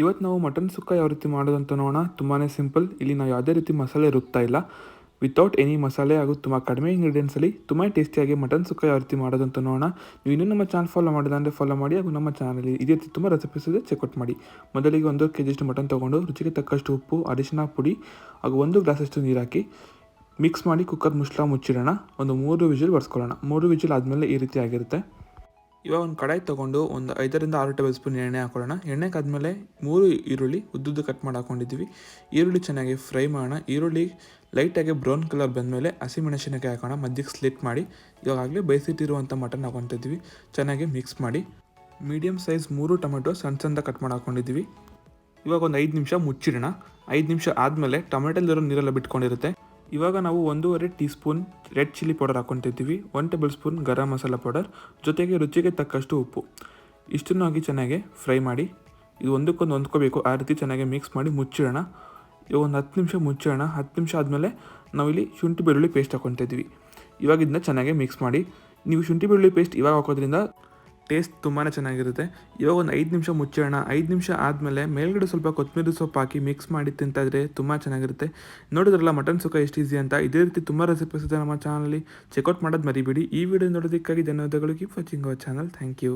ಇವತ್ತು ನಾವು ಮಟನ್ ಸುಕ್ಕ ಯಾವ ರೀತಿ ಮಾಡೋದು ಅಂತ ನೋಡೋಣ. ತುಂಬಾ ಸಿಂಪಲ್. ಇಲ್ಲಿ ನಾವು ಯಾವುದೇ ರೀತಿ ಮಸಾಲೆ ರುಬ್ತಾ ಇಲ್ಲ. ವಿತೌಟ್ ಎನಿ ಮಸಾಲೆ ಹಾಗೂ ತುಂಬ ಕಡಿಮೆ ಇಂಗ್ರೀಡಿಯೆಂಟ್ಸಲ್ಲಿ ತುಂಬ ಟೇಸ್ಟಿಯಾಗಿ ಮಟನ್ ಸುಕ್ಕ ಯಾವ ರೀತಿ ಮಾಡೋದು ಅಂತ ನೋಡೋಣ. ನೀವು ಇನ್ನೂ ನಮ್ಮ ಚಾನಲ್ ಫಾಲೋ ಮಾಡಿದ ಅಂದರೆ ಫಾಲೋ ಮಾಡಿ ಹಾಗೂ ನಮ್ಮ ಚಾನಲಲ್ಲಿ ಇದೇ ರೀತಿ ತುಂಬ ರೆಸಿಪೀಸ್ ಇದೆ ಚೆಕ್ಔಟ್ ಮಾಡಿ. ಮೊದಲಿಗೆ ಒಂದು ಕೆ ಜಿಷ್ಟು ಮಟನ್ ತೊಗೊಂಡು, ರುಚಿಗೆ ತಕ್ಕಷ್ಟು ಉಪ್ಪು, ಅರಿಶಿನ ಪುಡಿ ಹಾಗೂ ಒಂದು ಗ್ಲಾಸಷ್ಟು ನೀರು ಹಾಕಿ ಮಿಕ್ಸ್ ಮಾಡಿ ಕುಕ್ಕರ್ ಮುಚ್ಚಳ ಮುಚ್ಚಿಡೋಣ. ಒಂದು ಮೂರು ವಿಜಿಲ್ ಬರ್ಸ್ಕೊಳ್ಳೋಣ ಮೂರು ವಿಜಿಲ್ ಆದಮೇಲೆ ಈ ರೀತಿ ಆಗಿರುತ್ತೆ. ಇವಾಗ ಒಂದು ಕಡಾಯಿ ತೊಗೊಂಡು ಒಂದು ಐದರಿಂದ ಆರು ಟೇಬಲ್ ಸ್ಪೂನ್ ಎಣ್ಣೆ ಹಾಕೊಳ್ಳೋಣ. ಎಣ್ಣೆ ಕಾದ್ಮೇಲೆ ಮೂರು ಈರುಳ್ಳಿ ಉದ್ದುದ್ದ ಕಟ್ ಮಾಡಿ ಹಾಕೊಂಡಿದ್ದೀವಿ ಈರುಳ್ಳಿ ಚೆನ್ನಾಗಿ ಫ್ರೈ ಮಾಡೋಣ. ಈರುಳ್ಳಿ ಲೈಟಾಗಿ ಬ್ರೌನ್ ಕಲರ್ ಬಂದಮೇಲೆ ಹಸಿಮೆಣಸಿನಕಾಯಿ ಹಾಕೋಣ. ಮಧ್ಯಕ್ಕೆ ಸ್ಲಿಟ್ ಮಾಡಿ. ಇವಾಗಲೇ ಬೇಯಿಸಿಟ್ಟಿರುವಂಥ ಮಟನ್ ಹಾಕೊತಿದ್ವಿ ಚೆನ್ನಾಗಿ ಮಿಕ್ಸ್ ಮಾಡಿ. ಮೀಡಿಯಮ್ ಸೈಜ್ ಮೂರು ಟೊಮೆಟೊ ಸಣ್ಣ ಸಣ್ಣ ಕಟ್ ಮಾಡಿ ಹಾಕೊಂಡಿದ್ದೀವಿ ಇವಾಗ ಒಂದು ಐದು ನಿಮಿಷ ಮುಚ್ಚಿಡೋಣ. ಐದು ನಿಮಿಷ ಆದಮೇಲೆ ಟೊಮೆಟೊಲಿರೋ ನೀರೆಲ್ಲ ಬಿಟ್ಕೊಂಡಿರುತ್ತೆ. ಇವಾಗ ನಾವು ಒಂದೂವರೆ teaspoon red chilli powder ಹಾಕ್ಕೊತಿದ್ದೀವಿ one tablespoon garam masala powder. ಜೊತೆಗೆ ರುಚಿಗೆ ತಕ್ಕಷ್ಟು ಉಪ್ಪು. ಇಷ್ಟನ್ನು ಹಾಕಿ ಚೆನ್ನಾಗಿ ಫ್ರೈ ಮಾಡಿ. ಇದು ಒಂದಕ್ಕೊಂದು ಹೊಂದ್ಕೋಬೇಕು. ಆ ರೀತಿ ಚೆನ್ನಾಗಿ ಮಿಕ್ಸ್ ಮಾಡಿ ಮುಚ್ಚಿಡೋಣ. ಇವಾಗ ಒಂದು ಹತ್ತು ನಿಮಿಷ ಮುಚ್ಚಿಡೋಣ. ಹತ್ತು ನಿಮಿಷ ಆದಮೇಲೆ ನಾವಿಲ್ಲಿ ಶುಂಠಿ ಬೆಳ್ಳುಳ್ಳಿ ಪೇಸ್ಟ್ ಹಾಕ್ಕೊತಿದ್ವಿ ಇವಾಗ ಇದನ್ನ ಚೆನ್ನಾಗಿ ಮಿಕ್ಸ್ ಮಾಡಿ. ನೀವು ಶುಂಠಿ ಬೆಳ್ಳುಳ್ಳಿ ಪೇಸ್ಟ್ ಇವಾಗ ಹಾಕೋದ್ರಿಂದ ಟೇಸ್ಟ್ ತುಂಬಾ ಚೆನ್ನಾಗಿರುತ್ತೆ. ಇವಾಗ ಒಂದು ಐದು ನಿಮಿಷ ಮುಚ್ಚೋಣ. ಐದು ನಿಮಿಷ ಆದಮೇಲೆ ಮೇಲ್ಗಡೆ ಸ್ವಲ್ಪ ಕೊತ್ತಂಬರಿ ಸೊಪ್ಪು ಹಾಕಿ ಮಿಕ್ಸ್ ಮಾಡಿ ತಿಂತಾಯಿದ್ರೆ ತುಂಬ ಚೆನ್ನಾಗಿರುತ್ತೆ. ನೋಡಿದ್ರಲ್ಲ ಮಟನ್ ಸುಖ ಎಷ್ಟು ಈಸಿ ಅಂತ? ಇದೇ ರೀತಿ ತುಂಬ ರೆಸಿಪೀಸ್ ಇದೆ ನಮ್ಮ ಚಾನಲಲ್ಲಿ ಚೆಕ್ಔಟ್ ಮಾಡೋದು ಮರಿಬೇಡಿ. ಈ ವಿಡಿಯೋ ನೋಡೋದಕ್ಕಾಗಿ ಧನ್ಯವಾದಗಳು. Keep watching our channel thank you